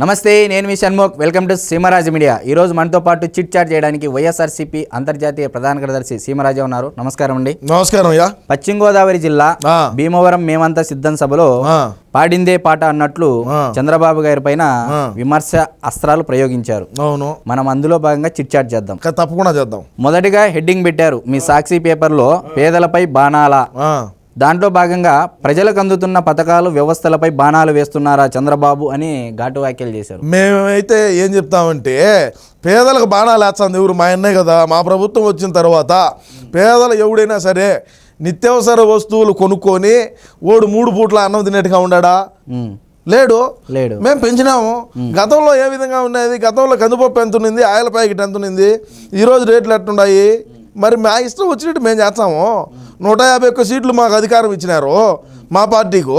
నమస్తే నేను మీ Shanmukh. Welcome to Seemaraju media. ఈ రోజు మనతో పాటు చిట్ చాట్ చేయడానికి వైఎస్ఆర్సీపీ అంతర్జాతీయ ప్రధాన కార్యదర్శి సీమరాజు ఉన్నారు. నమస్కారం అండి. నమస్కారం అయ్యా. పశ్చిమ గోదావరి జిల్లా. భీమవరం మేమంతా సిద్ధం సభలో. పాడిందే పాట అన్నట్లు. చంద్రబాబు గారి పైన. విమర్శ అస్త్రాలు ప్రయోగించారు. అవును. మనం అందులో భాగంగా చిట్ చాట్ చేద్దాం. తప్పకుండా చేద్దాం. మొదటిగా హెడ్డింగ్ పెట్టారు మీ సాక్షి పేపర్లో పేదలపై బాణాల. దాంట్లో భాగంగా ప్రజలకు అందుతున్న పథకాలు వ్యవస్థలపై బాణాలు వేస్తున్నారా చంద్రబాబు అని ఘాటు వ్యాఖ్యలు చేశారు. మేమైతే ఏం చెప్తామంటే పేదలకు బాణాలు వేస్తుంది ఎవరు? మా అన్నే కదా మా ప్రభుత్వం వచ్చిన తర్వాత పేదలు ఎవడైనా సరే నిత్యావసర వస్తువులు కొనుక్కొని ఓడు మూడు పూట్ల అన్నం తినేట్టుగా ఉన్నాడా ఉమ్, లేడు. లేడు. మేము పెంచినాము. గతంలో ఏ విధంగా ఉన్నది? గతంలో కందిపప్పు ఎంత ఉన్నింది? ఆయిల్ ప్యాకెట్ ఎంత ఉన్నింది? ఈరోజు రేట్లు ఎట్లున్నాయి? మరి మా ఇష్టం వచ్చినట్టు మేము చేస్తాము. నూట యాభై ఒక్క సీట్లు మాకు అధికారం ఇచ్చినారు. మా పార్టీకు.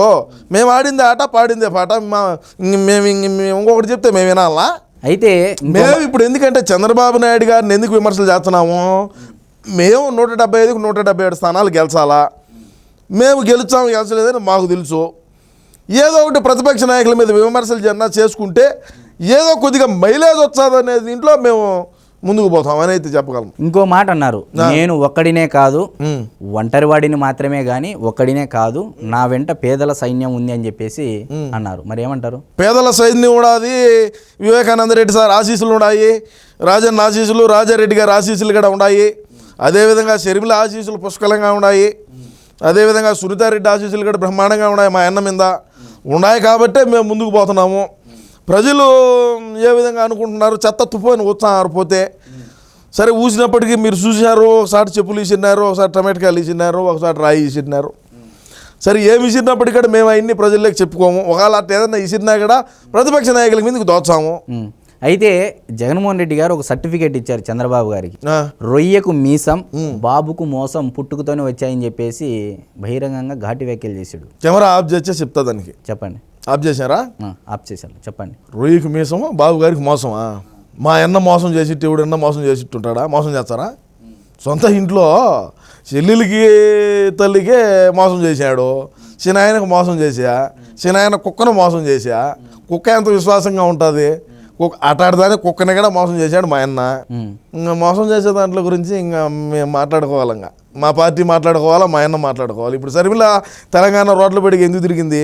మేము ఆడిందే ఆట పాడిందే పాట. మా మేము ఇంక మేము ఇంకొకటి చెప్తే మేము వినాలా? అయితే మేము ఇప్పుడు ఎందుకంటే చంద్రబాబు నాయుడు గారిని ఎందుకు విమర్శలు చేస్తున్నాము? మేము నూట డెబ్బై ఐదుకు నూట డెబ్బై ఏడు స్థానాలు గెలిచాలా? మేము గెలుచాము గెలిచలేదని మాకు తెలుసు. ఏదో ఒకటి ప్రతిపక్ష నాయకుల మీద విమర్శలు జన్నా చేసుకుంటే ఏదో కొద్దిగా మైలేజ్ వచ్చాది అనే దీంట్లో మేము ముందుకు పోతాం అని అయితే చెప్పగలం. ఇంకో మాట అన్నారు. నేను ఒక్కడినే కాదు. ఒంటరివాడిని మాత్రమే గాని ఒక్కడినే కాదు నా వెంట పేదల సైన్యం ఉంది అని చెప్పేసి అన్నారు. మరి ఏమంటారు? పేదల సైన్యం ఉండాది వివేకానంద రెడ్డి సార్ ఆశీస్సులు ఉన్నాయి. రాజన్న ఆశీస్సులు రాజారెడ్డి గారి ఆశీస్సులు కూడా ఉన్నాయి. అదేవిధంగా షర్మిల ఆశీస్సులు పుష్కలంగా ఉన్నాయి. అదేవిధంగా సునీతారెడ్డి ఆశీస్సులు కూడా బ్రహ్మాండంగా ఉన్నాయి మా అన్న మీద. ఉన్నాయి కాబట్టే మేము ముందుకు పోతున్నాము. ప్రజలు ఏ విధంగా అనుకుంటున్నారు? చెత్త తుఫాను వచ్చారు పోతే. సరే ఊసినప్పటికీ మీరు చూశారు ఒకసారి చెప్పులు ఇచ్చినారు ఒకసారి టమాటకాయలు ఇచ్చినారు ఒకసారి రాయి ఇచ్చినారు సరే ఏమి ఇచ్చినప్పటికీ కూడా మేము అవన్నీ ప్రజల్లోకి చెప్పుకోము. ఒకవేళ అట్లా ఏదైనా ఇచ్చినా కూడా ప్రతిపక్ష నాయకుల మీదకి దోచాము. అయితే జగన్మోహన్ రెడ్డి గారు ఒక సర్టిఫికేట్ ఇచ్చారు చంద్రబాబు గారికి. రొయ్యకు మీసం బాబుకు మోసం పుట్టుకతోనే వచ్చాయని చెప్పేసి బహిరంగంగా ఘాటి వ్యాఖ్యలు చేశాడు. కెమెరా ఆఫ్ చేస్తే చెప్తా దానికి. చెప్పండి. ఆఫ్ చేశారా? ఆప్ చేశారు చెప్పండి. రొయ్యకి మీసమా బాబు గారికి మోసమా? మా అన్న మోసం చేసిట్టు ఎవడన్నా మోసం చేసిట్టుంటాడా? మోసం చేస్తారా? సొంత ఇంట్లో చెల్లెలకి తల్లికే మోసం చేశాడు. చిన్నాయనకు మోసం చేసా చిన్నాయన కుక్కను మోసం చేసా కుక్క ఎంత విశ్వాసంగా ఉంటుంది? కుక్క అటాడదాని కుక్కని కూడా మోసం చేశాడు మా అన్న. ఇంకా మోసం చేసే దాంట్లో గురించి ఇంకా మేము మాట్లాడుకోవాలి ఇంకా. మా పార్టీ మాట్లాడుకోవాలా మా అన్న మాట్లాడుకోవాలి. ఇప్పుడు శర్మిల తెలంగాణ రోడ్ల బడికి ఎందుకు తిరిగింది?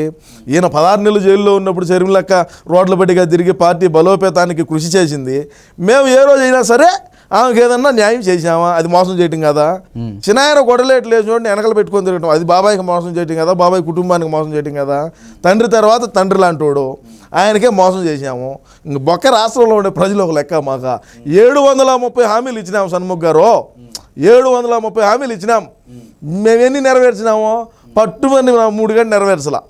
ఈయన పదహారు నెలలు జైల్లో ఉన్నప్పుడు శర్మిలక్క రోడ్ల బడిగా తిరిగి పార్టీ బలోపేతానికి కృషి చేసింది. మేము ఏ రోజు అయినా సరే ఆమెకి ఏదన్నా న్యాయం చేసామా అది మోసం చేయటం కదా. చిన్నాయన లేదు చూడండి వెనకలు పెట్టుకొని తిరగటం. అది బాబాయ్కి మోసం చేయటం కదా బాబాయ్ కుటుంబానికి మోసం చేయటం కదా. తండ్రి తర్వాత తండ్రి లాంటోడు. ఆయనకే మోసం చేశాము. ఇంక బొక్క రాష్ట్రంలో ఉండే ప్రజలు ఒక లెక్క మాక. ఏడు వందల ముప్పై హామీలు ఇచ్చినాము సన్ముఖ్ గారు. ఏడు వందల ముప్పై హామీలు ఇచ్చినాం. మేము. ఎన్ని నెరవేర్చినాము? పట్టుమని మూడు గంటలు నెరవేర్చలా.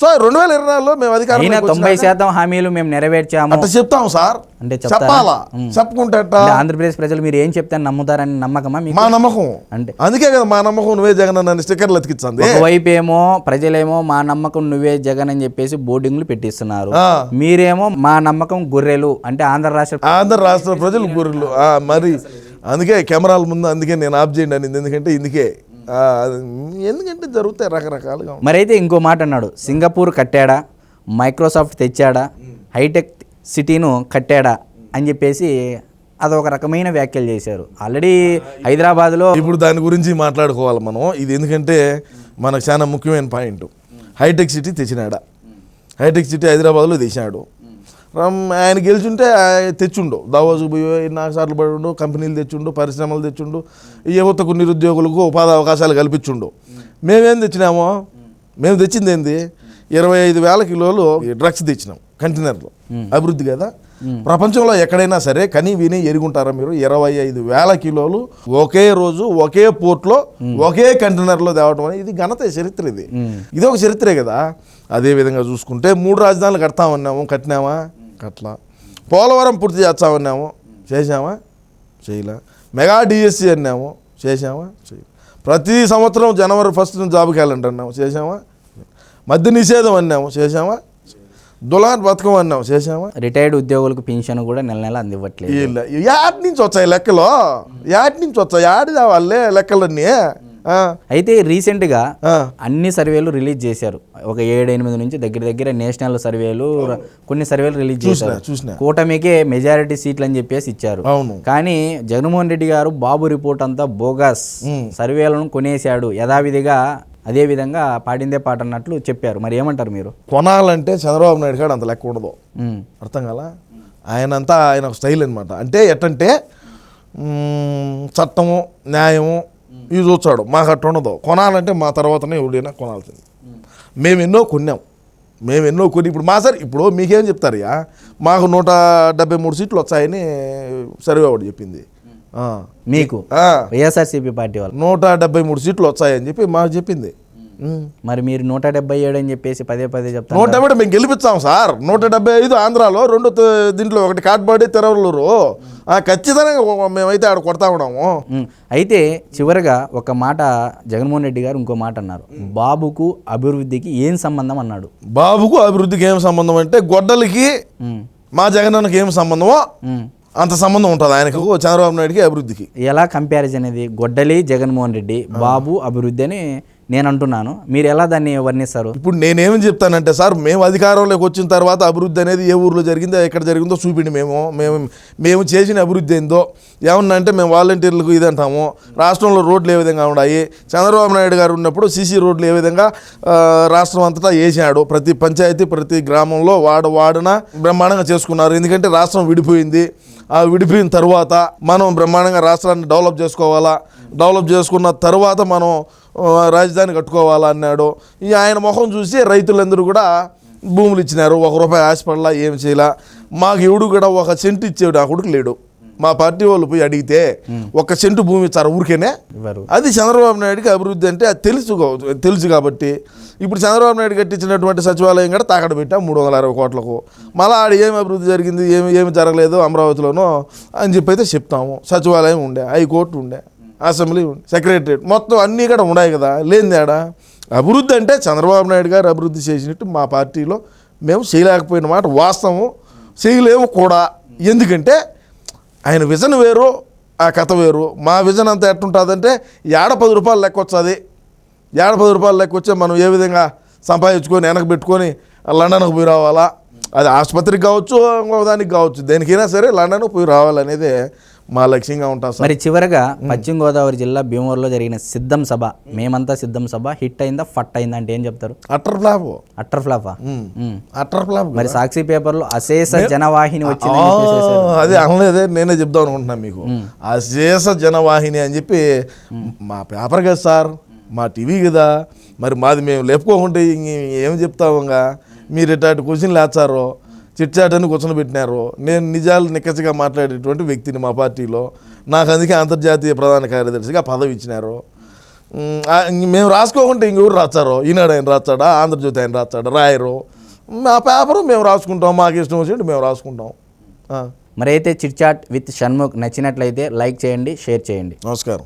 సో రెండు వేల ఇరవై నాలుగులో మేము అధికారం తొంభై శాతం హామీలు మేము నెరవేర్చాము. అట్లా చెప్తాం సార్. అంటే? చెప్పాలా. చెప్పుకుంటే? అంటే ఆంధ్రప్రదేశ్ ప్రజలు మీరు ఏం చెప్తే నమ్ముతారని నమ్మకమా మీకు? మా నమ్మకం. అంటే అందుకే కదా మా నమ్మకం నువ్వే జగన్ నన్ను స్టిక్కర్లు అతికించింది ఒకవైపు ఏమో ప్రజలేమో మా నమ్మకం నువ్వే జగన్ అని చెప్పేసి బోర్డింగ్లు పెట్టిస్తున్నారు. మీరేమో మా నమ్మకం గొర్రెలు అంటే ఆంధ్ర రాష్ట్ర ఆంధ్ర రాష్ట్ర ప్రజలు గుర్రెలు. మరి అందుకే కెమెరాల ముందు అందుకే నేను ఆఫ్ చేయండి అనింది. ఎందుకంటే ఇందుకే ఎందుకంటే జరుగుతాయి రకరకాలుగా మరైతే ఇంకో మాట అన్నాడు. సింగపూర్ కట్టాడా? మైక్రోసాఫ్ట్ తెచ్చాడా? హైటెక్ సిటీను కట్టాడా? అని చెప్పేసి అదొక రకమైన వ్యాఖ్యలు చేశారు. ఆల్రెడీ హైదరాబాద్లో ఇప్పుడు దాని గురించి మాట్లాడుకోవాలి మనం. ఇది ఎందుకంటే మనకు చాలా ముఖ్యమైన పాయింట్. హైటెక్ సిటీ తెచ్చినాడా? హైటెక్ సిటీ హైదరాబాద్లో తెచ్చినాడు. ఆయన గెలిచుంటే తెచ్చుండు. దావాజు పోయి నాలుగు సార్లు పడుండు కంపెనీలు తెచ్చుండు పరిశ్రమలు తెచ్చుండు యువతకు నిరుద్యోగులకు ఉపాధి అవకాశాలు కల్పించుండు. మేమేం తెచ్చినామో? మేము తెచ్చింది ఏంది? ఇరవై ఐదు వేల కిలోలు డ్రగ్స్ తెచ్చినాం కంటైనర్లో. అభివృద్ధి కదా? ప్రపంచంలో ఎక్కడైనా సరే కని విని ఎరుగుంటారా మీరు? ఇరవై ఐదు వేల కిలోలు ఒకే రోజు ఒకే పోర్ట్లో ఒకే కంటైనర్లో తేవటం అనేది ఇది ఘనత చరిత్ర ఇది. ఇది ఒక చరిత్రే కదా? అదే విధంగా చూసుకుంటే మూడు రాజధానులు కడతామన్నాము కట్టినామా? కట్లా. పోలవరం పూర్తి చేస్తామన్నాము చేసామా చేయలే. మెగా డిఎస్సి అన్నాము. చేసామా చేయ. ప్రతి సంవత్సరం జనవరి ఫస్ట్ జాబ్ క్యాలెండర్ అన్నాము. చేసామా మద్య నిషేధం అన్నాము. చేసామా దులాన్ బతకం అన్నాము. చేసామా రిటైర్డ్ ఉద్యోగులకు పింఛన్ కూడా నెల నెల అందివ్వట్లేదు. యాడ్ నుంచి వచ్చాయి లెక్కలు. యాడ్ నుంచి వచ్చాయి. యాడి వాళ్ళే లెక్కలన్నీ. అయితే రీసెంట్గా. అన్ని సర్వేలు రిలీజ్ చేశారు. ఒక ఏడు ఎనిమిది నుంచి దగ్గర దగ్గర నేషనల్ సర్వేలు కొన్ని సర్వేలు రిలీజ్ చేశారు. చూసినా. కూటమికే మెజారిటీ సీట్లు అని చెప్పేసి ఇచ్చారు. అవును. కానీ జగన్మోహన్ రెడ్డి గారు బాబు రిపోర్ట్ అంతా బోగస్. సర్వేలను కొనేశాడు. యథావిధిగా అదే విధంగా పాడిందే పాట అన్నట్లు చెప్పారు. మరి ఏమంటారు మీరు? కొనాలంటే చంద్రబాబు నాయుడు గారు అంత లెక్క ఉండదు. అర్థం కదా ఆయన అంతా ఆయన స్టైల్ అనమాట అంటే ఎట్టంటే చట్టము న్యాయము ఇవి చూస్తాడు. మాకు అట్ట ఉండదు కొనాలంటే మా తర్వాతనే ఎవడైనా కొనాల్సింది. మేము ఎన్నో కొన్నాం. మేము ఎన్నో కొని ఇప్పుడు మా సార్ ఇప్పుడు మీకేం చెప్తారయ్యా మాకు నూట డెబ్బై మూడు సీట్లు వచ్చాయని సర్వే ఒకటి చెప్పింది. మీకు? వైఎస్ఆర్సీపీ పార్టీ వాళ్ళు నూట డెబ్బై మూడు సీట్లు వచ్చాయని చెప్పి మాకు చెప్పింది. మరి మీరు నూట డెబ్బై ఏడు అని చెప్పేసి పదే పదే చెప్తారు నూట డెబ్బై మేము గెలిపించాం సార్. నూట డెబ్బై ఐదు ఆంధ్రాలో రెండు దీంట్లో ఒకటి కాట్బాడి తెరవలూరు ఆ, ఖచ్చితంగా మేమైతే ఆడ కొడతా ఉన్నాము. అయితే చివరగా ఒక మాట జగన్మోహన్ రెడ్డి గారు ఇంకో మాట అన్నారు. బాబుకు అభివృద్ధికి ఏం సంబంధం అన్నాడు. బాబుకు అభివృద్ధికి ఏం సంబంధం అంటే గొడ్డలకి మా జగనన్నకి ఏం సంబంధమో. అంత సంబంధం ఉంటుంది ఆయనకు చంద్రబాబు నాయుడుకి అభివృద్ధికి. ఎలా కంపారిజన్ ఇది? గొడ్డలి జగన్మోహన్ రెడ్డి బాబు అభివృద్ధి అని నేను అంటున్నాను మీరు ఎలా దాన్ని వర్ణిస్తారు? ఇప్పుడు నేనేం చెప్తానంటే సార్ మేము అధికారంలోకి వచ్చిన తర్వాత అభివృద్ధి అనేది ఏ ఊర్లో జరిగిందో ఎక్కడ జరిగిందో చూపిండి మేము మేము మేము చేసిన అభివృద్ధి ఏందో ఏమన్నా అంటే మేము వాలంటీర్లకు ఇది అంటాము. రాష్ట్రంలో రోడ్లు ఏ విధంగా ఉన్నాయి? చంద్రబాబు నాయుడు గారు ఉన్నప్పుడు సీసీ రోడ్లు ఏ విధంగా రాష్ట్రం అంతటా వేసాడు ప్రతి పంచాయతీ ప్రతి గ్రామంలో వాడ వాడన బ్రహ్మాండంగా చేసుకున్నారు. ఎందుకంటే రాష్ట్రం విడిపోయింది. ఆ విడిపోయిన తర్వాత మనం బ్రహ్మాండంగా రాష్ట్రాన్ని డెవలప్ చేసుకోవాలా? డెవలప్ చేసుకున్న తర్వాత మనం రాజధాని కట్టుకోవాలా అన్నాడు ఈ ఆయన ముఖం చూసి రైతులందరూ కూడా భూములు ఇచ్చినారు. ఒక రూపాయి ఆశపడలా ఏం చేయలా. మాకు ఎవడు కూడా ఒక సెంటు ఇచ్చేవాడు ఆ కొడుకు లేడు. మా పార్టీ వాళ్ళు పోయి అడిగితే ఒక సెంటు భూమి ఇచ్చారు ఊరికేనే. అది చంద్రబాబు నాయుడుకి అభివృద్ధి అంటే అది తెలుసు తెలుసు కాబట్టి. ఇప్పుడు చంద్రబాబు నాయుడు కట్టించినటువంటి సచివాలయం కూడా తాకడ పెట్టాం మూడు వందల అరవై కోట్లకు. మళ్ళీ ఆడ ఏమి అభివృద్ధి జరిగింది ఏమి ఏమి జరగలేదు అమరావతిలోనో అని చెప్పి అయితే చెప్తాము. సచివాలయం ఉండే హైకోర్టు ఉండే. అసెంబ్లీ ఉండే సెక్రటరియట్ మొత్తం అన్నీ కూడా ఉన్నాయి కదా లేని తేడా అభివృద్ధి అంటే చంద్రబాబు నాయుడు గారు అభివృద్ధి చేసినట్టు మా పార్టీలో మేము చేయలేకపోయిన మాట వాస్తవం. చేయలేము కూడా. ఎందుకంటే ఆయన విజన్ వేరు ఆ కథ వేరు. మా విజన్ అంతా ఎట్టుంటుందంటే ఏడ పది రూపాయలు లెక్క వచ్చేది ఏడ పది రూపాయలు లెక్క వచ్చే మనం ఏ విధంగా సంపాదించుకొని వెనక పెట్టుకొని లండన్కి పోయి రావాలా? అది ఆసుపత్రికి కావచ్చు ఇంకొక దానికి కావచ్చు. దేనికైనా సరే లండన్కి పోయి రావాలనేదే మా లక్ష్యంగా ఉంటాం సార్. మరి చివరగా పశ్చిమ గోదావరి జిల్లా భీమవరంలో జరిగిన సిద్ధం సభ మేమంతా సిద్ధం సభ హిట్ అయిందా ఫట్ అయిందా అంటే ఏం చెప్తారు? Utter flop. అట్టర్ ఫ్లాఫా ఉమ్. అట్టర్ ఫ్లాప్ మరి సాక్షి పేపర్లో అశేష జనవాహిని వచ్చింది అదే అనలేదే నేనే చెప్దాం అనుకుంటున్నాను మీకు. అశేష జనవాహిని అని చెప్పి మా పేపర్ కదా సార్ మా టీవీ కదా. మరి మాది మేము లేపుకోకుంటే ఏం చెప్తాము ఇంకా? మీరు ఇట్లాంటి క్వశ్చన్లు వేస్తారు? చిట్చాటని కూర్చొని పెట్టినారు నేను నిజాలు నిక్కచ్చిగా మాట్లాడేటువంటి వ్యక్తిని మా పార్టీలో. నాకు అందుకే అంతర్జాతీయ ప్రధాన కార్యదర్శిగా పదవి ఇచ్చినారు. మేము రాసుకోకుంటే ఇంకెవరు రాస్తారో ఈనాడు ఆయన రాస్తాడా ఆంధ్రజ్యోతి ఆయన రాస్తాడా రాయరు. మా పేపరు మేము రాసుకుంటాం. మాకు ఇష్టం వచ్చినట్టు మేము రాసుకుంటాం. ఆ, మరి అయితే చిట్ చాట్ విత్ షణ్ముఖ్ నచ్చినట్లయితే లైక్ చేయండి షేర్ చేయండి. నమస్కారం.